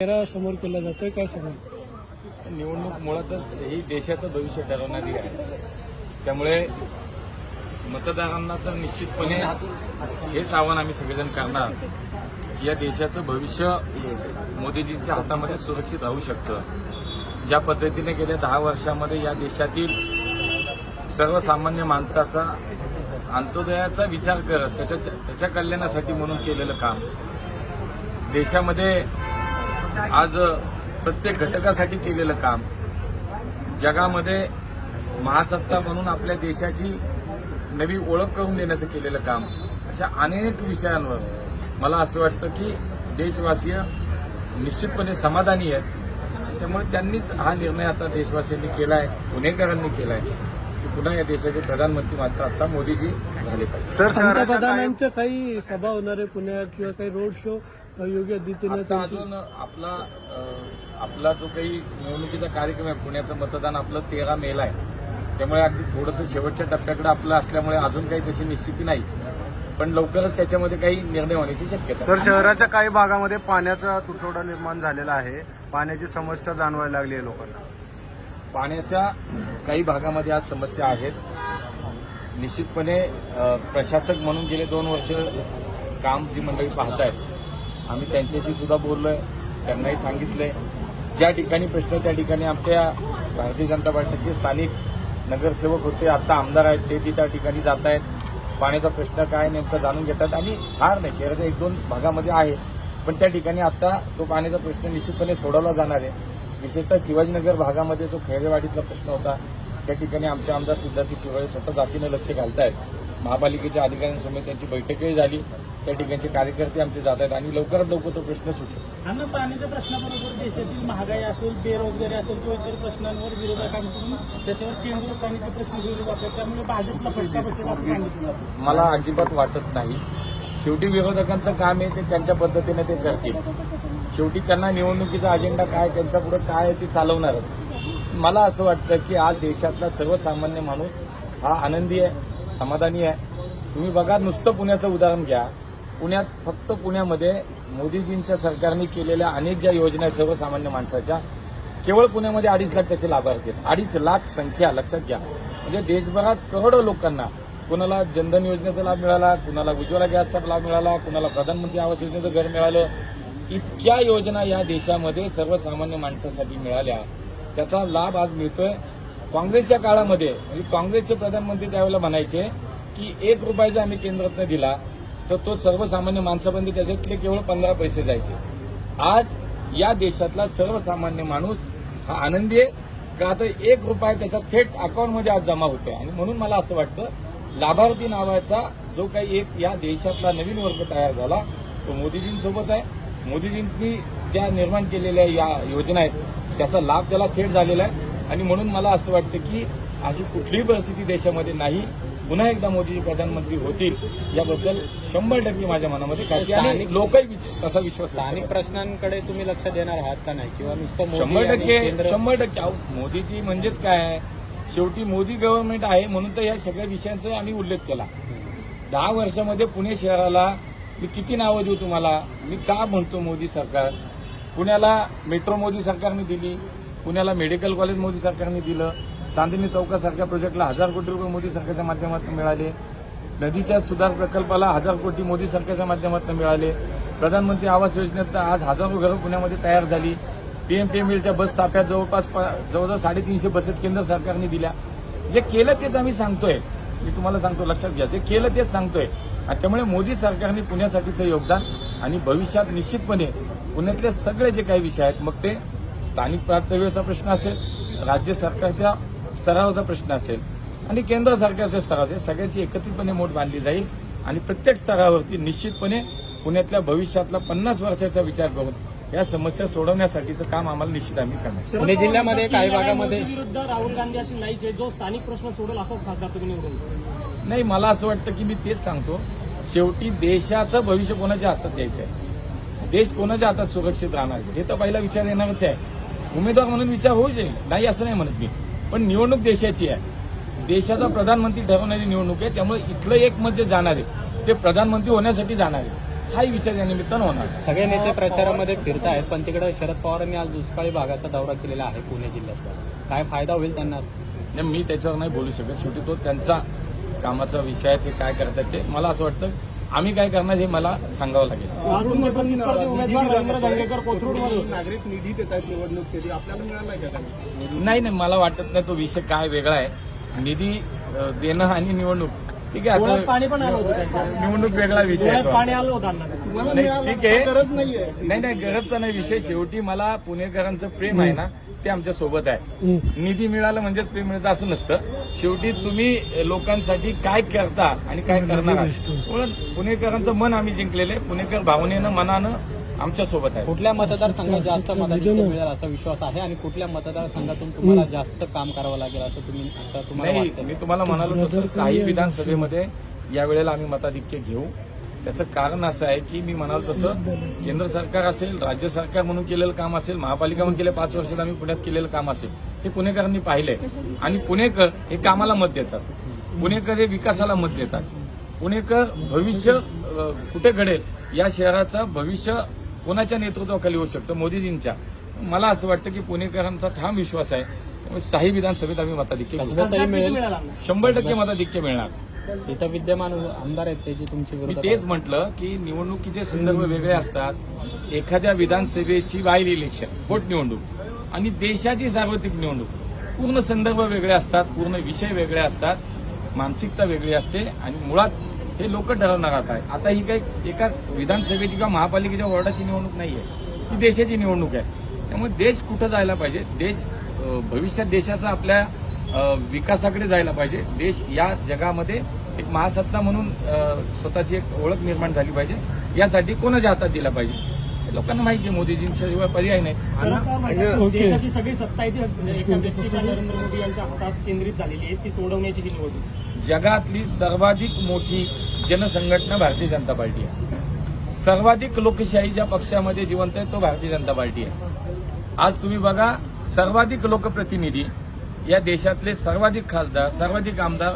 चेहरा समोर केला जातोय काय सांगाल? निवडणूक मुळातच ही देशाचं भविष्य ठरवणारी आहे. त्यामुळे मतदारांना तर निश्चितपणे हेच आव्हान आम्ही सगळेजण करणार. की या देशाचं भविष्य मोदीजींच्या हातामध्ये सुरक्षित राहू शकतं. ज्या पद्धतीने गेल्या दहा वर्षामध्ये या देशातील सर्वसामान्य माणसाचा अंत्योदयाचा विचार करत त्याच्या त्याच्या कल्याणासाठी म्हणून केलेलं काम देशामध्ये आज प्रत्येक घटकासाठी केलेलं काम. जगामध्ये महासत्ता म्हणून आपल्या देशाची नवी ओळख करून देण्याचं केलेलं काम. अशा अनेक विषयांवर मला असं वाटतं की देशवासीय निश्चितपणे समाधानी आहेत. त्यामुळे त्यांनीच हा निर्णय आता देशवासियांनी केला आहे पुणेकरांनी केला आहे की पुन्हा या देशाचे प्रधानमंत्री मात्र आता मोदीजी झाले पाहिजे. सर पंतप्रधानांच्या काही सभा होणार आहे पुण्यात किंवा काही रोड शो योगी आदित्यनाथ अजून आपला आपला जो काही निवडणुकीचा कार्यक्रम आहे पुण्याचं मतदान आपलं तेरा मेला आहे. त्यामुळे अगदी थोडंसं शेवटच्या टप्प्याकडे आपलं असल्यामुळे अजून काही तशी निश्चिती नाही. पण लवकरच त्याच्यामध्ये काही निर्णय होण्याची शक्यता आहे. सर शहराच्या काही भागामध्ये पाण्याचा तुटवडा निर्माण झालेला आहे. पाण्याची समस्या जाणवायला लागली आहे लोकांना. पाण्याच्या काही भागामध्ये आज समस्या आहेत. निश्चितपणे प्रशासक म्हणून गेले दोन वर्ष काम जी मंडळी पाहतायत आम्ही त्यांच्याशी सुद्धा बोललोय त्यांनाही सांगितलंय. ज्या ठिकाणी प्रश्न त्या ठिकाणी आमच्या भारतीय जनता पार्टीचे स्थानिक नगरसेवक होते आता आमदार आहेत ते ती त्या ठिकाणी जात आहेत पाण्याचा प्रश्न काय नेमकं जाणून घेतात आणि फार नाही शहराच्या एक दोन भागामध्ये आहे. पण त्या ठिकाणी आता तो पाण्याचा प्रश्न निश्चितपणे सोडवला जाणार आहे. विशेषतः शिवाजीनगर भागामध्ये जो खैरेवाडीतला प्रश्न होता त्या ठिकाणी आमचे आमदार सिद्धार्थी शिवाळे स्वतः जातीनं लक्ष घालतायत. महापालिकेच्या अधिकाऱ्यांसमोर त्यांची बैठकही झाली. त्या ठिकाणचे कार्यकर्ते आमचे जात आहेत आणि लवकरात लवकर तो प्रश्न सुटेल. अन्न पाण्याच्या प्रश्नाबरोबर देशातील महागाई असेल बेरोजगारी असेल किंवा इतर प्रश्नांवर विरोधकांकडून त्याच्यावर केंद्र स्थानिक प्रश्न घेतले जातात. त्यामुळे भाजपला फटका बसेल असं सांगितलं. जातं मला अजिबात वाटत नाही. शेवटी विरोधकांचं काम आहे ते त्यांच्या पद्धतीने ते करतील. शेवटी त्यांना निवडणुकीचा अजेंडा काय त्यांच्या पुढे काय आहे ते चालवणारच. मला असं वाटतं की आज देशातला सर्वसामान्य माणूस हा आनंदी आहे समाधानी आहे. तुम्ही बघा नुसतं पुण्याचं उदाहरण घ्या. पुण्यात फक्त पुण्यामध्ये मोदीजींच्या सरकारने केलेल्या अनेक ज्या योजना आहेत सर्वसामान्य माणसाच्या केवळ पुण्यामध्ये अडीच लाख त्याचे लाभार्थी आहेत. अडीच लाख संख्या लक्षात घ्या. म्हणजे देशभरात करोडो लोकांना कुणाला जनधन योजनेचा लाभ मिळाला कुणाला उज्ज्वला गॅसचा लाभ मिळाला कुणाला प्रधानमंत्री आवास योजनेचं घर मिळालं इतक्या योजना या देशामध्ये सर्वसामान्य माणसासाठी मिळाल्या. त्याचा लाभ आज मिळतोय. काँग्रेसच्या काळामध्ये म्हणजे काँग्रेसचे प्रधानमंत्री त्यावेळेला म्हणायचे की एक रुपया जर आम्ही केंद्रातनं दिला तर तो सर्वसामान्य माणसापर्यंत त्याच्यातले केवळ पंधरा पैसे जायचे. आज या देशातला सर्वसामान्य माणूस हा आनंदी आहे. का आता एक रुपया त्याचा थेट अकाउंटमध्ये आज जमा होतोय. आणि म्हणून मला असं वाटतं लाभार्थी नावाचा जो काही एक या देशातला नवीन वर्ग तयार झाला तो मोदीजींसोबत आहे. मोदीजींनी ज्या निर्माण केलेल्या या योजना आहेत त्याचा लाभ त्याला थेट झालेला आहे. आणि म्हणून मला असं वाटतं की अशी कुठलीही परिस्थिती देशामध्ये नाही पुन्हा एकदा मोदीजी प्रधानमंत्री होतील याबद्दल शंभर टक्के माझ्या मनामध्ये खात्री आहे. आणि लोकही तसा विश्वास स्थानिक प्रश्नांकडे तुम्ही लक्ष देणार आहात का नाही? किंवा नुसतं शंभर टक्के शंभर टक्के. मोदीजी म्हणजेच काय? आहे? शेवटी मोदी गव्हर्नमेंट आहे म्हणून तर या सगळ्या विषयांचा आम्ही उल्लेख केला. दहा वर्षामध्ये पुणे शहराला मी किती नावं देऊ तुम्हाला? मी का म्हणतो मोदी सरकार? पुण्याला मेट्रो मोदी सरकारने दिली पुण्याला मेडिकल कॉलेज मोदी सरकारने दिलं चांदणी चौकासारख्या प्रोजेक्टला हजार कोटी रुपये मोदी सरकारच्या माध्यमातून मिळाले नदीच्या सुधार प्रकल्पाला हजार कोटी मोदी सरकारच्या माध्यमातून मिळाले प्रधानमंत्री आवास योजनेत आज हजारो घरं पुण्यामध्ये तयार झाली पीएमपीएमएलच्या बस ताफ्यात जवळपास प- जवळजवळ साडेतीनशे बसेस केंद्र सरकारने दिल्या. जे केलं तेच आम्ही सांगतोय. मी तुम्हाला सांगतो लक्षात घ्या. जे केलं तेच सांगतोय. आणि त्यामुळे मोदी सरकारने पुण्यासाठीचं योगदान आणि भविष्यात निश्चितपणे पुण्यातले सगळे जे काही विषय आहेत मग ते स्थानिक प्रांतव्याचा प्रश्न असेल राज्य सरकारच्या स्तरावरचा प्रश्न असेल आणि केंद्र सरकारच्या स्तरावर सगळ्याची एकत्रितपणे मोठ बांधली जाईल. आणि प्रत्येक स्तरावरती निश्चितपणे पुण्यातल्या भविष्यातला पन्नास वर्षाचा विचार करून या समस्या सोडवण्यासाठीचं काम आम्हाला निश्चित आम्ही करणार. पुणे जिल्ह्यामध्ये काही भागामध्ये विरुद्ध राहुल गांधी अशी आहे जो स्थानिक प्रश्न सोडेल असाच खासदार तुम्ही निवडून नाही मला असं वाटतं की मी तेच सांगतो. शेवटी देशाचं भविष्य कोणाच्या हातात द्यायचं आहे देश कोणाच्या हातात सुरक्षित राहणार? आहे? हे तर पहिला विचार येणारच आहे. उमेदवार म्हणून विचार होऊ जाईल नाही असं नाही म्हणत मी. पण निवडणूक देशाची आहे. देशाचा प्रधानमंत्री ठरवणारी निवडणूक आहे. त्यामुळे इथलं एक मत जे जाणार आहे ते प्रधानमंत्री होण्यासाठी जाणार आहे. हाही विचार या निमित्तानं होणार. सगळे नेते प्रचारामध्ये फिरत आहेत पण तिकडे शरद पवारांनी आज दुष्काळी भागाचा दौरा केलेला आहे पुणे जिल्ह्यातला. काय फायदा होईल त्यांना? नाही, मी त्याच्यावर नाही बोलू शकत. शेवटी तो त्यांचा कामाचा विषय आहे ते काय करतात ते. मला असं वाटतं आम्ही काय करणार हे मला सांगावं लागेल. नागरिक निधी देत आहेत आपल्याला मिळाला नाही नाही मला वाटत नाही तो विषय काय वेगळा आहे. निधी देणं आणि निवडणूक ठीक आहे डोळ्यात पाणी पण आलं होतं त्यांच्या. निवडणूक वेगळा विषय आहे डोळ्यात तो. पाणी आलं होतं अण्णा नाही, ठीक आहे. गरज नाहीये. नाही नाही गरजचा नाही विषय. शेवटी मला पुणेकरांचं प्रेम आहे ना ते आमच्यासोबत आहे. निधी मिळाला म्हणजेच प्रेम मिळतं असं नसतं. शेवटी तुम्ही लोकांसाठी काय करता आणि काय करणार आहात? म्हणून पुणेकरांचं मन आम्ही जिंकलेलं आहे. पुणेकर भावनेनं मनानं आमच्यासोबत आहे. कुठल्या मतदारसंघात जास्त मताधिक्य मिळेल असा विश्वास आहे आणि कुठल्या मतदारसंघातून तुम्हाला जास्त काम करावं लागेल असं तुम्ही आता तुम्हाला नाही मी तुम्हाला म्हणालो तसं साई विधानसभेमध्ये यावेळेला आम्ही मताधिक्य घेऊ. त्याचं कारण असं आहे की मी म्हणालो तसं केंद्र सरकार असेल राज्य सरकार म्हणून केलेलं काम असेल महापालिका म्हणून गेल्या पाच वर्षात आम्ही पुण्यात केलेलं काम असेल हे पुणेकरांनी पाहिलंय. आणि पुणेकर हे कामाला मत देतात. पुणेकर हे विकासाला मत देतात. पुणेकर भविष्य कुठे घडेल या शहराचं भविष्य कोणाच्या नेतृत्वाखाली होऊ शकतं? मोदीजींच्या. मला असं वाटतं की पुणेकरांचा ठाम विश्वास आहे. त्यामुळे साही विधानसभेत आम्ही मताधिक्य? शंभर टक्के मताधिक्य मिळणार. इथं विद्यमान आमदार आहेत ते जे तुमचे तेच म्हटलं की निवडणुकीचे संदर्भ वेगळे असतात. एखाद्या विधानसभेची वाईल इलेक्शन पोटनिवडणूक आणि देशाची सार्वत्रिक निवडणूक. पूर्ण संदर्भ वेगळे असतात पूर्ण विषय वेगळे असतात मानसिकता वेगळी असते आणि मुळात हे लोक ठरवणार आता. आहे आता ही काही एका विधानसभेची किंवा महापालिकेच्या वॉर्डाची निवडणूक नाही आहे ही देशाची निवडणूक आहे. त्यामुळे देश कुठं जायला पाहिजे? देश भविष्यात देशाचा आपल्या विकासाकडे जायला पाहिजे. देश या जगामध्ये एक महासत्ता म्हणून स्वतःची एक ओळख निर्माण झाली पाहिजे. यासाठी कोणाच्या हातात दिला पाहिजे? लोकांना माहिती आहे मोदीजींच्या शिवाय पर्याय नाही. देशाची सगळी सत्ता ती एका व्यक्तीच्या नरेंद्र मोदी यांच्या हातात केंद्रित झालेली आहे ती सोडवण्याची ही निवडणूक जगातली सर्वाधिक मोठी जनसंघटना भारतीय जनता पार्टी आहे. सर्वाधिक लोकशाही ज्या पक्षामध्ये जिवंत आहे तो भारतीय जनता पार्टी आहे. आज तुम्ही बघा सर्वाधिक लोकप्रतिनिधी या देशातले सर्वाधिक खासदार सर्वाधिक आमदार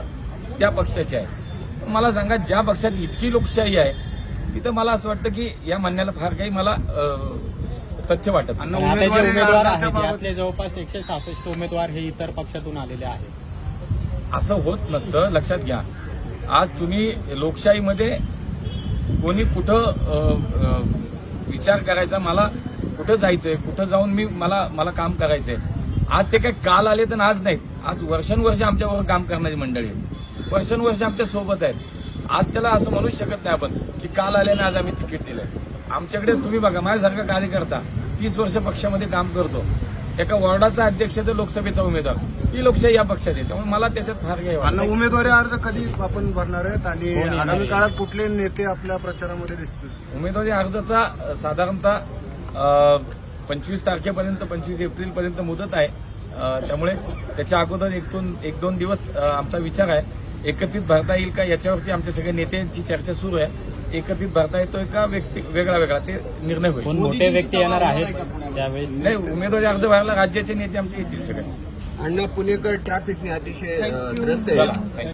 त्या पक्षाचे आहे मला सांगा ज्या पक्षात इतकी लोकशाही आहे तिथं मला असं वाटतं की या म्हणण्याला फार काही मला तथ्य वाटत नाही. अण्णा, आता जे उमेदवारी आहेत जवळपास एकशे सहासष्ट उमेदवार हे इतर पक्षातून आलेले आहेत. असं होत नसतं लक्षात घ्या. आज तुम्ही लोकशाहीमध्ये कोणी कुठं अ, अ, विचार करायचा मला कुठं जायचंय कुठं जाऊन मी मला मला काम करायचंय. आज ते काय काल आले तर आज नाहीत. आज वर्षानुवर्ष आमच्याबरोबर काम करणारी मंडळी आहेत. वर्षानुवर्ष आमच्यासोबत आहेत. आज त्याला असं म्हणूच शकत नाही आपण की काल आल्याने आज आम्ही तिकीट दिलंय. आमच्याकडे तुम्ही बघा माझ्यासारखा कार्यकर्ता तीस वर्ष पक्षामध्ये काम करतो. एका वॉर्डाचा अध्यक्ष तर लोकसभेचा उमेदवार. ही लोकशाही या पक्षात आहे. त्यामुळे मला त्याच्यात फार नाही. उमेदवारी अर्ज कधी आपण भरणार आहेत आणि येणार आगामी? काळात कुठले नेते आपल्या प्रचारामध्ये दिसतील? उमेदवारी अर्जाचा साधारणतः पंचवीस तारखेपर्यंत पंचवीस एप्रिलपर्यंत मुदत आहे. त्यामुळे त्याच्या अगोदर एक दोन एक दोन दिवस आमचा विचार आहे. एकत्रित भरता येईल का याच्यावरती आमच्या सगळ्या नेत्यांची चर्चा सुरू आहे. एकत्रित भरता येतोय का व्यक्ती वेगळा वेगळा ते निर्णय होईल. कोण मोठे व्यक्ती येणार आहेत त्यावेळेस? नाही उमेदवारी अर्ज भरायला राज्याचे नेते आमचे येतील सगळे. अण्णा पुणेकर ट्रॅफिकने अतिशय त्रस्त आहे.